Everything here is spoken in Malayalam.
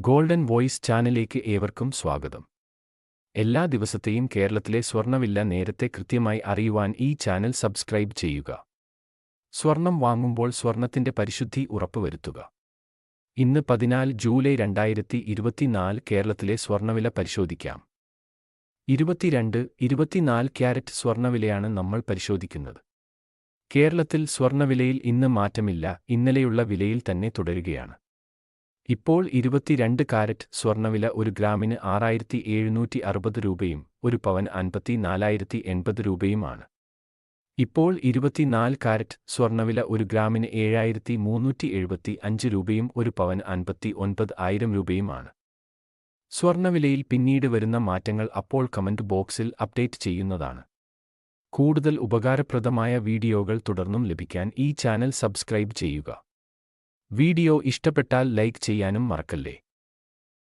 ഗോൾഡൻ വോയിസ് ചാനലിലേക്ക് ഏവർക്കും സ്വാഗതം. എല്ലാ ദിവസത്തെയും കേരളത്തിലെ സ്വർണവില നേരത്തെ കൃത്യമായി അറിയുവാൻ ഈ ചാനൽ സബ്സ്ക്രൈബ് ചെയ്യുക. സ്വർണം വാങ്ങുമ്പോൾ സ്വർണത്തിന്റെ പരിശുദ്ധി ഉറപ്പുവരുത്തുക. ഇന്ന് പതിനാല് ജൂലൈ രണ്ടായിരത്തി ഇരുപത്തിനാല് കേരളത്തിലെ സ്വർണവില പരിശോധിക്കാം. ഇരുപത്തിരണ്ട് ഇരുപത്തിനാല് ക്യാരറ്റ് സ്വർണവിലയാണ് നമ്മൾ പരിശോധിക്കുന്നത്. കേരളത്തിൽ സ്വർണവിലയിൽ ഇന്ന് മാറ്റമില്ല ഇന്നലെയുള്ള വിലയിൽ തന്നെ തുടരുകയാണ്. ഇപ്പോൾ ഇരുപത്തിരണ്ട് കാരറ്റ് സ്വർണവില ഒരു ഗ്രാമിന് ആറായിരത്തി എഴുന്നൂറ്റി അറുപത് രൂപയും ഒരു പവൻ അൻപത്തി നാലായിരത്തി എൺപത് രൂപയുമാണ്. ഇപ്പോൾ ഇരുപത്തിനാല് കാരറ്റ് സ്വർണവില ഒരു ഗ്രാമിന് ഏഴായിരത്തി മൂന്നൂറ്റി എഴുപത്തി അഞ്ച് രൂപയും ഒരു പവൻ അൻപത്തി ഒൻപത് ആയിരം രൂപയുമാണ്. സ്വർണവിലയിൽ പിന്നീട് വരുന്ന മാറ്റങ്ങൾ അപ്പോൾ കമന്റ് ബോക്സിൽ അപ്ഡേറ്റ് ചെയ്യുന്നതാണ്. കൂടുതൽ ഉപകാരപ്രദമായ വീഡിയോകൾ തുടർന്നും ലഭിക്കാൻ ഈ ചാനൽ സബ്സ്ക്രൈബ് ചെയ്യുക. വീഡിയോ ഇഷ്ടപ്പെട്ടാൽ ലൈക്ക് ചെയ്യാനും മറക്കല്ലേ?